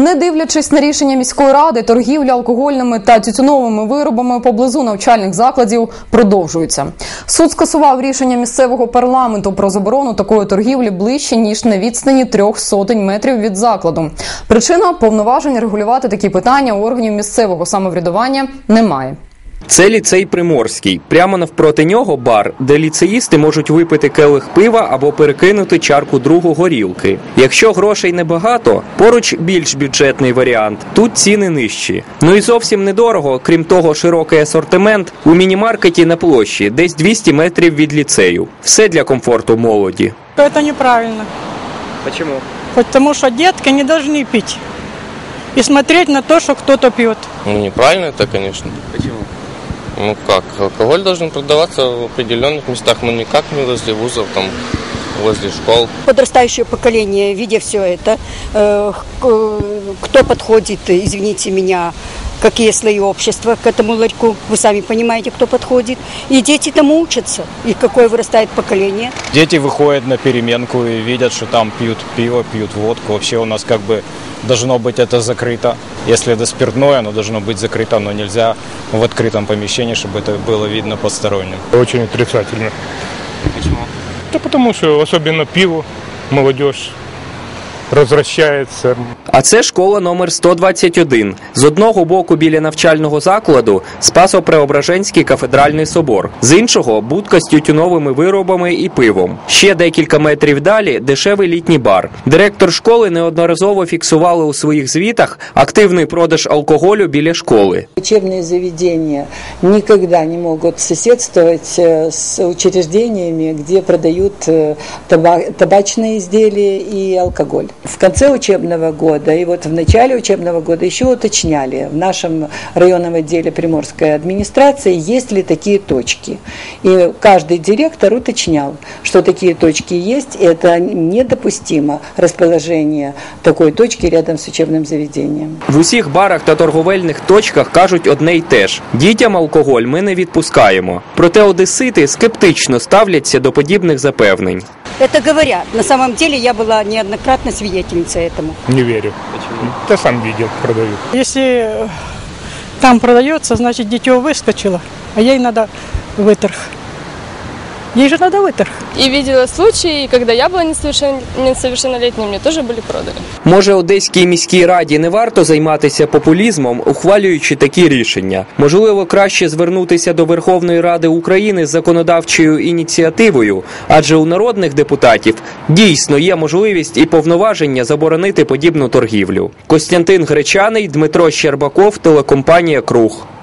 Не дивлячись на рішення міської ради, торгівля алкогольними та тютюновими виробами поблизу навчальних закладів продовжується. Суд скасував рішення місцевого парламенту про заборону такої торгівлі ближче ніж на відстані трьох сотень метрів від закладу. Причина повноважень регулювати такі питання органів місцевого самоврядування немає. Це ліцей Приморський. Прямо навпроти нього бар, де ліцеїсти можуть випити келих пива або перекинути чарку другу горілки. Якщо грошей небагато, поруч більш бюджетний варіант. Тут ціни нижчі. Ну і зовсім недорого, крім того, широкий асортимент у мінімаркеті на площі, десь 200 метрів від ліцею. Все для комфорту молоді. Это неправильно, Чому? потому что детки не должны пить и смотреть на то, что кто-то пьет. Ну, неправильно это, конечно. Почему? Ну как, алкоголь должен продаваться в определенных местах, но никак не возле вузов, там, возле школ. подрастающее поколение, видя все это, э, к- кто подходит, извините меня, какие слои общества к этому ларьку, вы сами понимаете, кто подходит. И дети тому учатся, и какое вырастает поколение. Дети выходят на переменку и видят, что там пьют пиво, пьют водку. Вообще у нас как бы должно быть это закрыто. Если это спиртное, оно должно быть закрыто, но нельзя в открытом помещении, чтобы это было видно посторонним. Очень отрицательно. Почему? Да потому что особенно пиво, молодежь развращается. А це школа номер 121. З одного боку біля навчального закладу Спасо-Преображенський кафедральний собор, з іншого будка з тютюновими виробами і пивом. Ще декілька метрів далі дешевий літній бар. Директор школи неодноразово фіксували у своїх звітах активний продаж алкоголю біля школи. Учебные заведения никогда не могут соседствовать э, с учреждениями, где продают э, таба- табачные изделия и алкоголь. В конце учебного года и вот в начале учебного года еще уточняли в нашем районном отделе Приморской администрации, есть ли такие точки. И каждый директор уточнял, что такие точки есть, и это недопустимо расположение такой точки рядом с учебным заведением. В усіх барах та торговельних точках кажуть одне й те ж: дітям алкоголь ми не відпускаємо. Проте одесити скептично ставляться до подібних запевнень. Это говорят. На самом деле я была неоднократно свидетельницей этому. Не верю. Почему? Да сам видел, продают. Если э, там продается, значит дитё выскочило, а ей надо выторг. Ей же надо выторг. И видела случаи, когда я была несовершен... несовершеннолетней, мне тоже были проданы. Може, Одеській міській раді не варто займатися популізмом, ухвалюючи такі рішення. Можливо, краще звернутися до Верховної Ради України з законодавчою ініціативою, адже у народних депутатів дійсно є можливість і повноваження заборонити подібну торгівлю. Костянтин Гречаний, Дмитро Щербаков, телекомпанія Круг.